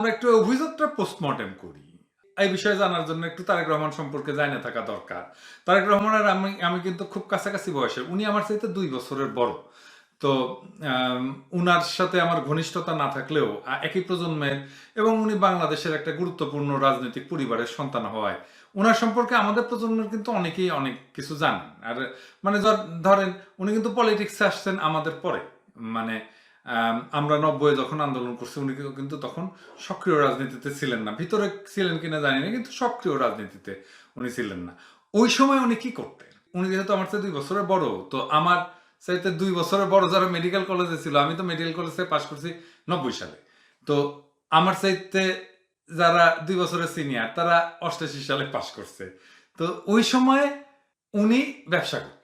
আমরা একটু অভিযোগটা পোস্টমর্টেম করি। এই বিষয়ে জানার জন্য একটু তারেক রহমান সম্পর্কে জানা থাকা দরকার। তারেক রহমানের আমি আমি কিন্তু খুব কাছাকাছি বয়সে উনি আমার চাইতে দুই বছরের বড়। তো উনার সাথে আমার ঘনিষ্ঠতা না থাকলেও একই প্রজন্মের এবং উনি বাংলাদেশের একটা গুরুত্বপূর্ণ রাজনৈতিক পরিবারের সন্তান হওয়ায় ওনার সম্পর্কে আমাদের প্রজন্মের কিন্তু অনেকেই অনেক কিছু জানেন। আর মানে ধরেন, উনি কিন্তু পলিটিক্সে আসছেন আমাদের পরে। মানে আমরা নব্বই যখন আন্দোলন করছি, উনি কিন্তু- তখন সক্রিয় রাজনীতিতে ছিলেন না। ভিতরে ছিলেন কিনা জানি না, কিন্তু সক্রিয় রাজনীতিতে উনি ছিলেন না। ওই সময় উনি কি করতেন? উনি যেহেতু আমার চেয়ে দুই বছরের বড়, তো আমার চাইতে দুই বছরের বড় যারা মেডিকেল কলেজে ছিল, আমি তো মেডিকেল কলেজে পাশ করছি নব্বই সালে। তো আমার চাইতে যারা দুই বছরের সিনিয়র তারা অষ্টাশি সালে পাশ করছে। তো ওই সময় উনি ব্যবসা করতেন।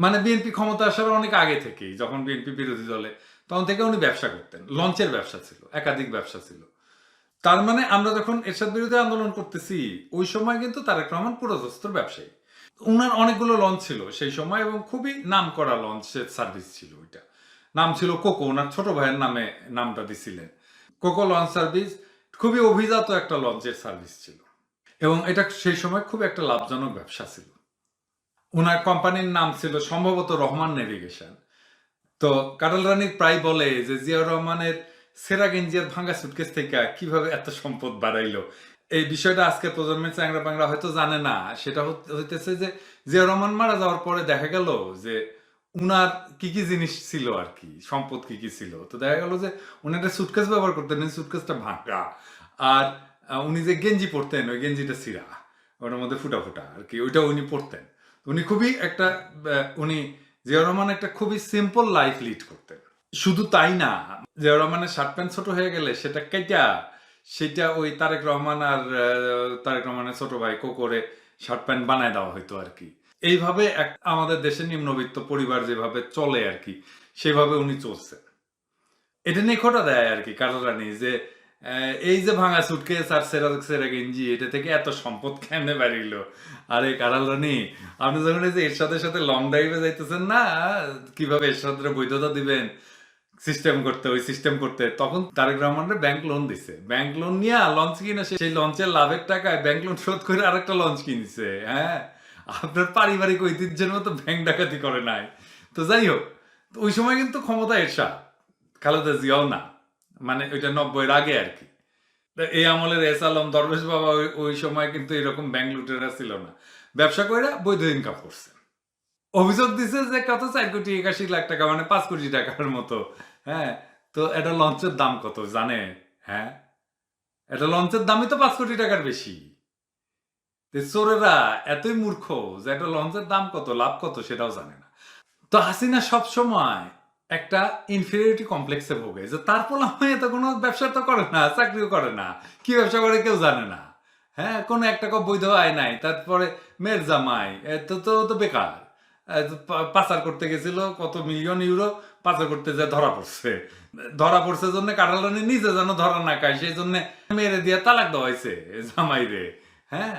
মানে বিএনপি ক্ষমতা আসার অনেক আগে থেকেই, যখন বিএনপি বিরোধী দলে, তখন থেকে উনি ব্যবসা করতেন। লঞ্চের ব্যবসা ছিল, একাধিক ব্যবসা ছিল। তার মানে আমরা যখন এরশাদ বিরোধী আন্দোলন করতেছি, ওই সময় কিন্তু তারেক রহমান পুরোদস্তর ব্যবসায়ী। ওনার অনেকগুলো লঞ্চ ছিল সেই সময় এবং খুবই নাম করা লঞ্চের সার্ভিস ছিল ওইটা। নাম ছিল কোকো ওনার ছোট ভাইয়ের নামে নামটা দিছিলেন। কোকো লঞ্চ সার্ভিস খুবই অভিজাত একটা লঞ্চের সার্ভিস ছিল। এবং এটা সেই সময় খুব একটা লাভজনক ব্যবসা ছিল। ওনার কোম্পানির নাম ছিল সম্ভবত রহমান নেভিগেশন। তো কাটাল রানী প্রায় বলে যে, জিয়াউর রহমানের সেরা গেঞ্জিয়ার ভাঙ্গা সুটকেস থেকে কীভাবে এত সম্পদ বাড়াইলো? এই বিষয়টা আজকের প্রজন্মের চ্যাংরা প্যাংরা হয়তো জানে না। সেটা হইতেছে যে জিয়া রহমান মারা যাওয়ার পরে দেখা গেল যে, উনার কি কি জিনিস ছিল আর কি, সম্পদ কি কি ছিল। তো দেখা গেল যে, উনি একটা সুটকেস ব্যবহার করতেন সুটকেসটা ভাঙা আর উনি যে গেঞ্জি পরতেন, ওই গেঞ্জিটা সিরা, ওটার মধ্যে ফুটা ফুটা আর কি ওইটা উনি পরতেন। উনি খুবই একটা উনি জিয়া রহমান একটা খুবই সিম্পল লাইফ লিড করতেন। শুধু তাই না জিয়া রহমানের শার্ট প্যান্ট ছোট হয়ে গেলে সেটা কেটা সেটা ওই তারেক রহমান আর তারেক রহমানের ছোট ভাই করে শার্ট প্যান্ট বানায় দেওয়া হইতো আর কি। এইভাবে আমাদের দেশে নিম্নবিত্ত পরিবার যেভাবে চলে আর কি, সেভাবে উনি চলছে। এটা নিয়ে খোটা দেয় আর কি কাটারানি যে এই যে ভাঙা সুটকেস আর সেরা সেরা গেঞ্জি এটা থেকে এত সম্পদ কেমনে বাড়িল? আরে কারাল রানী, আপনি যখন এই যে এরশাদের সাথে লং ড্রাইভে যাইতেছেন না, কীভাবে এরশাদের বৈধতা দিবেন? সিস্টেম করতে, ওই সিস্টেম করতে। তখন তারেক রহমানের ব্যাংক লোন দিছে। ব্যাংক লোন নিয়ে লঞ্চ কিনে সেই লঞ্চের লাভের টাকায় ব্যাংক লোন শোধ করে আরেকটা লঞ্চ কিনছে হ্যাঁ? আপনার পারিবারিক ঐতিহ্যের মতো ব্যাংক ডাকাতি করে নাই। তো যাই হোক ওই সময় কিন্তু ক্ষমতা এরশাদ, খালেদা জিয়াও না। মানে ওইটা নব্বইয়ের আগে আর কি। এই আমলের এস আলম দরবেশ বাবা ওই- সময় কিন্তু এরকম ব্যাংক লুটেরা ছিল না। ব্যবসা করে বৈধ ইনকাম করছে অভিযোগ দিছে যে কত চার কোটি একাশি লাখ টাকা মানে পাঁচ কোটি টাকার মতো। হ্যাঁ তো এটা লঞ্চের দাম কত জানে? হ্যাঁ এটা লঞ্চের দামই তো পাঁচ কোটি টাকার বেশি। চোরেরা এতই মূর্খ যে একটা লঞ্চের দাম কত, লাভ কত সেটাও জানে না। তো হাসিনা সব সময় একটা ইনফিরিয়রিটি কমপ্লেক্সে ভোগে, যে তার পোলামায় তো কোনো ব্যবসা তো করে না, চাকরিও করে না, কি ব্যবসা করে কেউ জানে না। হ্যাঁ কোনো একটা বৈধ আয় নাই, তারপরে মেয়ের জামাই তো তো তো বেকার। পাচার করতে গেছিল কত মিলিয়ন ইউরো পাচার করতে যায় ধরা পড়ছে। ধরা পড়ছে জন্য কাটালানি নিজে যেন ধরা না খায়, সেই জন্য মেরে দিয়ে তালাক দেওয়া হয়েছে জামাই রে হ্যাঁ